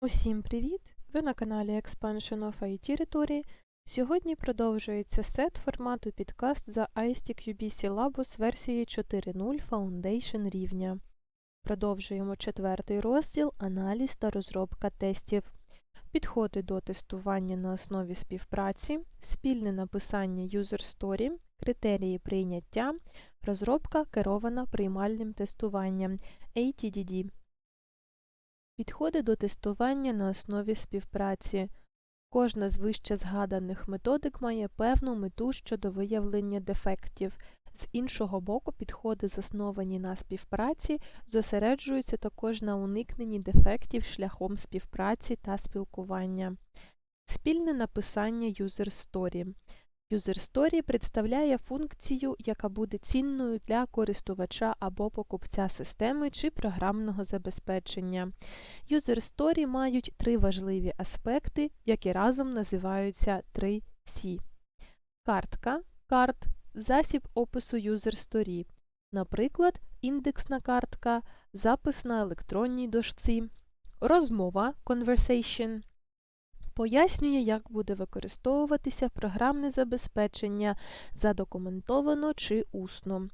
Усім привіт! Ви на каналі Expansion of IT Territory. Сьогодні продовжується сет формату підкаст за ISTIC UBC Labus версії 4.0 Foundation рівня. Продовжуємо четвертий розділ Аналіз та розробка тестів. Підходи до тестування на основі співпраці, спільне написання User Story, критерії прийняття, розробка керована приймальним тестуванням ATDD. Підходи до тестування на основі співпраці. Кожна з вище згаданих методик має певну мету щодо виявлення дефектів. З іншого боку, підходи, засновані на співпраці, зосереджуються також на уникненні дефектів шляхом співпраці та спілкування. Спільне написання User Story. User Story представляє функцію, яка буде цінною для користувача або покупця системи чи програмного забезпечення. User Story мають три важливі аспекти, які разом називаються 3C. Картка карт, засіб опису User Story, наприклад, індексна картка, запис на електронній дошці, розмова Conversation, пояснює, як буде використовуватися програмне забезпечення задокументовано чи усно,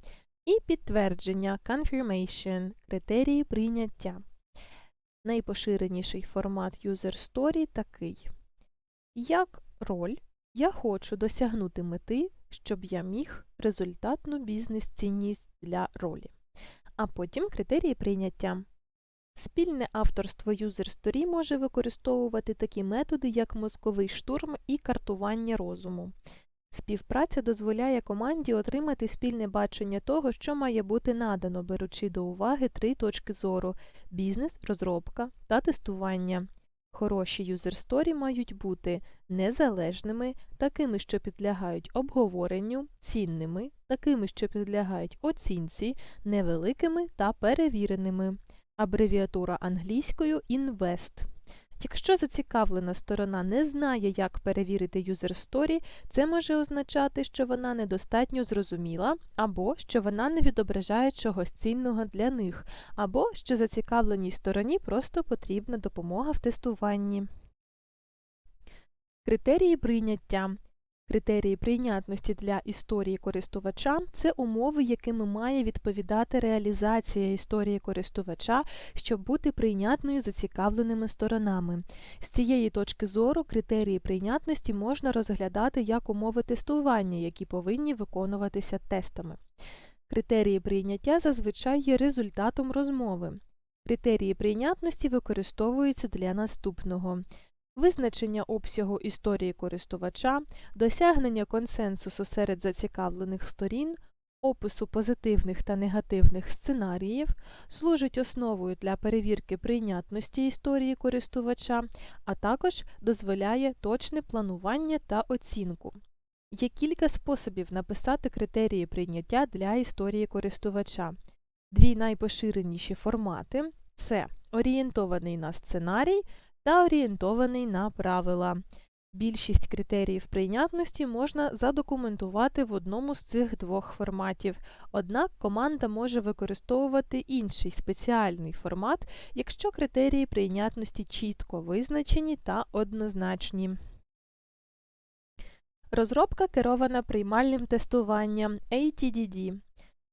і підтвердження Confirmation критерії прийняття. Найпоширеніший формат User Story такий. Як роль я хочу досягнути мети, щоб я міг результатну бізнес-цінність для ролі. А потім критерії прийняття. Спільне авторство Story може використовувати такі методи, як мозковий штурм і картування розуму. Співпраця дозволяє команді отримати спільне бачення того, що має бути надано, беручи до уваги три точки зору бізнес, розробка та тестування. Хороші Story мають бути незалежними, такими, що підлягають обговоренню, цінними, такими, що підлягають оцінці, невеликими та перевіреними абревіатура англійською INVEST. Якщо зацікавлена сторона не знає, як перевірити User Story, це може означати, що вона недостатньо зрозуміла, або що вона не відображає чогось цінного для них, або що зацікавленій стороні просто потрібна допомога в тестуванні. Критерії прийняття Критерії прийнятності для історії користувача це умови, якими має відповідати реалізація історії користувача, щоб бути прийнятною зацікавленими сторонами. З цієї точки зору критерії прийнятності можна розглядати як умови тестування, які повинні виконуватися тестами. Критерії прийняття зазвичай є результатом розмови. Критерії прийнятності використовуються для наступного визначення обсягу історії користувача, досягнення консенсусу серед зацікавлених сторін, опису позитивних та негативних сценаріїв, служить основою для перевірки прийнятності історії користувача, а також дозволяє точне планування та оцінку. Є кілька способів написати критерії прийняття для історії користувача. Дві найпоширеніші формати це орієнтований на сценарій та орієнтований на правила. Більшість критеріїв прийнятності можна задокументувати в одному з цих двох форматів, однак команда може використовувати інший спеціальний формат, якщо критерії прийнятності чітко визначені та однозначні. Розробка керована приймальним тестуванням ATDD.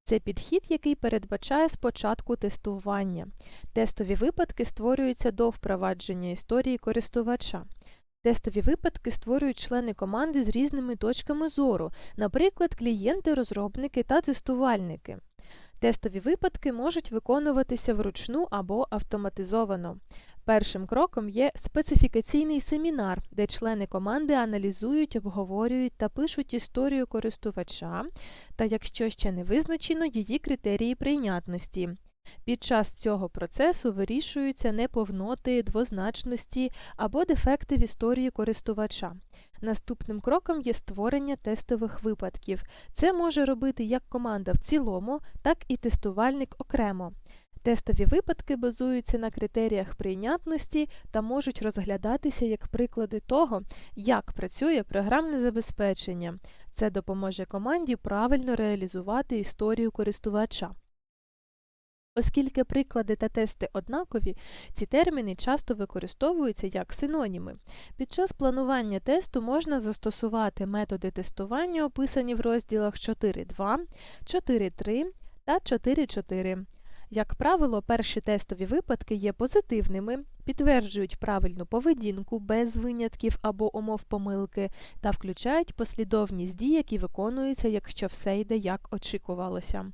Це підхід, який передбачає спочатку тестування. Тестові випадки створюються до впровадження історії користувача. Тестові випадки створюють члени команди з різними точками зору, наприклад, клієнти, розробники та тестувальники. Тестові випадки можуть виконуватися вручну або автоматизовано. Першим кроком є специфікаційний семінар, де члени команди аналізують, обговорюють та пишуть історію користувача, та якщо ще не визначено її критерії прийнятності. Під час цього процесу вирішуються неповноти, двозначності або дефекти в історії користувача. Наступним кроком є створення тестових випадків. Це може робити як команда в цілому, так і тестувальник окремо. Тестові випадки базуються на критеріях прийнятності та можуть розглядатися як приклади того, як працює програмне забезпечення. Це допоможе команді правильно реалізувати історію користувача. Оскільки приклади та тести однакові, ці терміни часто використовуються як синоніми. Під час планування тесту можна застосувати методи тестування, описані в розділах 4.2, 4.3 та 4.4. Як правило, перші тестові випадки є позитивними, підтверджують правильну поведінку без винятків або умов помилки та включають послідовність дій, які виконуються, якщо все йде як очікувалося.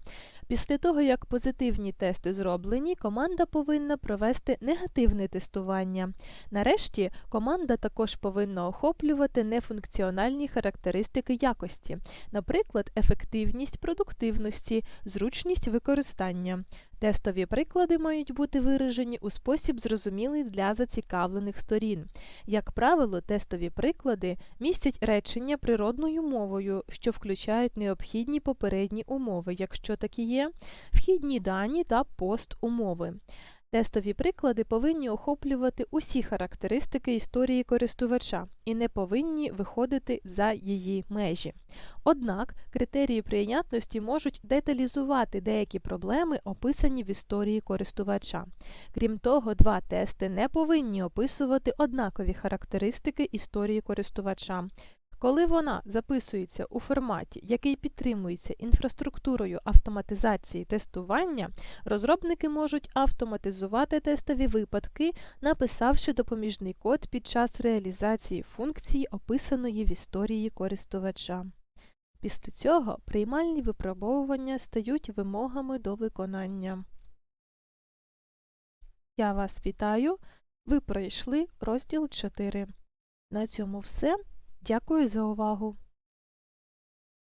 Після того, як позитивні тести зроблені, команда повинна провести негативне тестування. Нарешті, команда також повинна охоплювати нефункціональні характеристики якості, наприклад, ефективність продуктивності, зручність використання. Тестові приклади мають бути виражені у спосіб зрозумілий для зацікавлених сторін. Як правило, тестові приклади містять речення природною мовою, що включають необхідні попередні умови, якщо такі є, вхідні дані та постумови. Тестові приклади повинні охоплювати усі характеристики історії користувача і не повинні виходити за її межі. Однак критерії прийнятності можуть деталізувати деякі проблеми, описані в історії користувача. Крім того, два тести не повинні описувати однакові характеристики історії користувача. Коли вона записується у форматі, який підтримується інфраструктурою автоматизації тестування, розробники можуть автоматизувати тестові випадки, написавши допоміжний код під час реалізації функції, описаної в історії користувача. Після цього приймальні випробовування стають вимогами до виконання. Я вас вітаю. Ви пройшли розділ 4. На цьому все. Дякую за увагу!